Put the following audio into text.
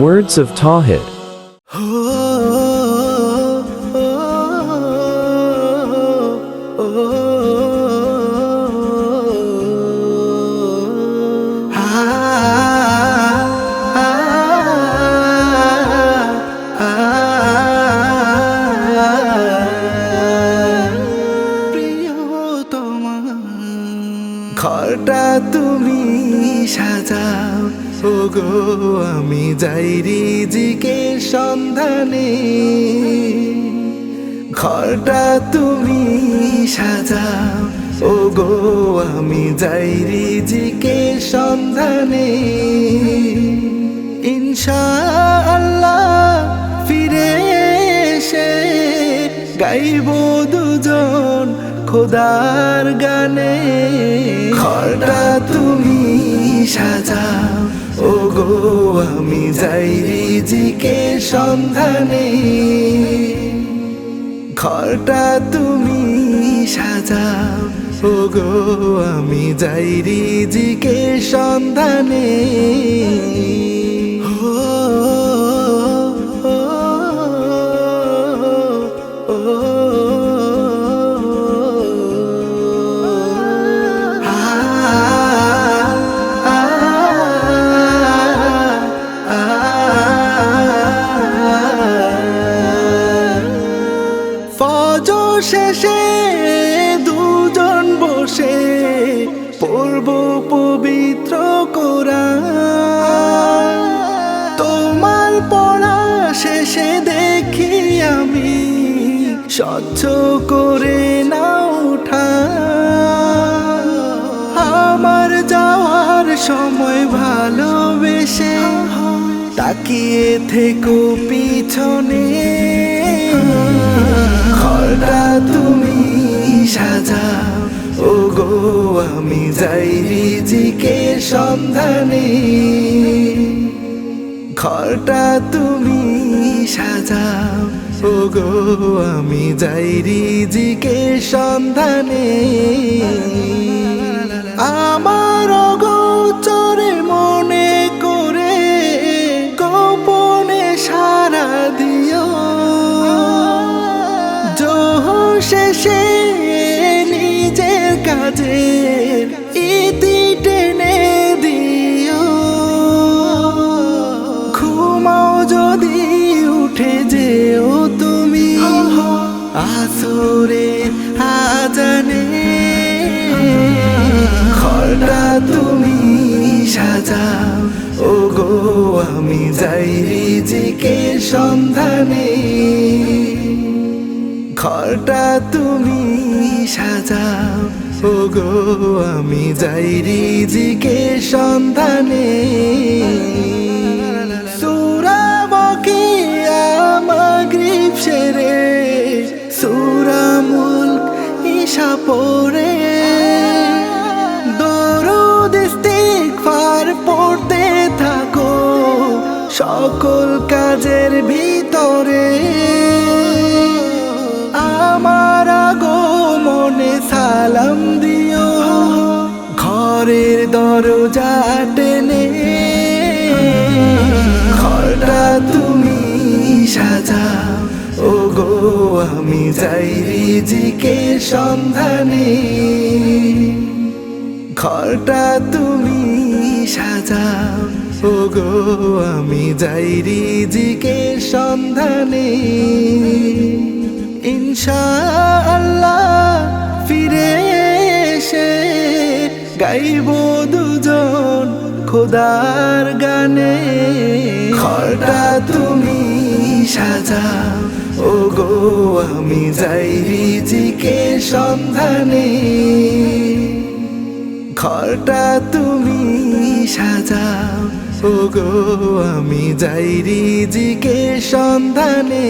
Words of Tawhid. ঘরটা তুমি সাজাও। ও গো আমি যাই রিজিকের সন্ধানে। ঘরটা তুমি সাজাও। ও গো আমি যাই রিজিকের সন্ধানে। ইনশাআল্লাহ ফিরে এসে গাইব দুজন খোদার গানে ঘরটা তুমি সাজাও ও গো আমি যাই রিজিকে সন্ধানে। ঘরটা তুমি সাজাও ও গো আমি যাই রিজিকে সন্ধানে। ও, শেষে দুজন বসে পূর্ব পবিত্র কোরআন। তোমার পড়া শেষে দেখি আমি স্বচ্ছ করে না উঠা আমার যাওয়ার সময় ভালোবেসে তাকিয়ে থেকো পিছনে। সাজাও ও গো আমি যাই রিজিকে সন্ধানে। ঘরটা তুমি সাজাও ও গো আমি যাই রিজিকে সন্ধানে। আমার গোচরে মনে করে গোপনে সারা দিও। জোহর শেষে কাজের ইতি টেনে দিও। ঘুমাও যদি উঠে যেও তুমি। আসরে আজানে। ঘরটা তুমি সাজাও। ও গো আমি যাই রিজিকে সন্ধানে। ঘরটা তুমি সাজাও। ও গো আমি যাই রিজিকে সন্ধানে। সুরা বকিয়া মাগরিব সেরে? সুরা মুল্ক ঈশা পড়ে দরুদ ইস্তিগফার পড়তে থাকো সকল কাজের ভিতরে। আমার আগো মনে সালাম দিও। ঘরের দরজা টেনে। ঘরটা তুমি সাজাও। ও গো আমি যাই রিজিকে সন্ধানে। ঘরটা তুমি সাজাও। ও গো আমি যাই রিজিকে সন্ধানে। ইনশাআল্লাহ ফিরে এসে গাইব দুজন খোদার গানে। ঘরটা তুমি সাজা ও গো আমি যাই রিজিকে সন্ধানে। ঘরটা তুমি সাজাও ও গো আমি যাই রিজিকে সন্ধানে।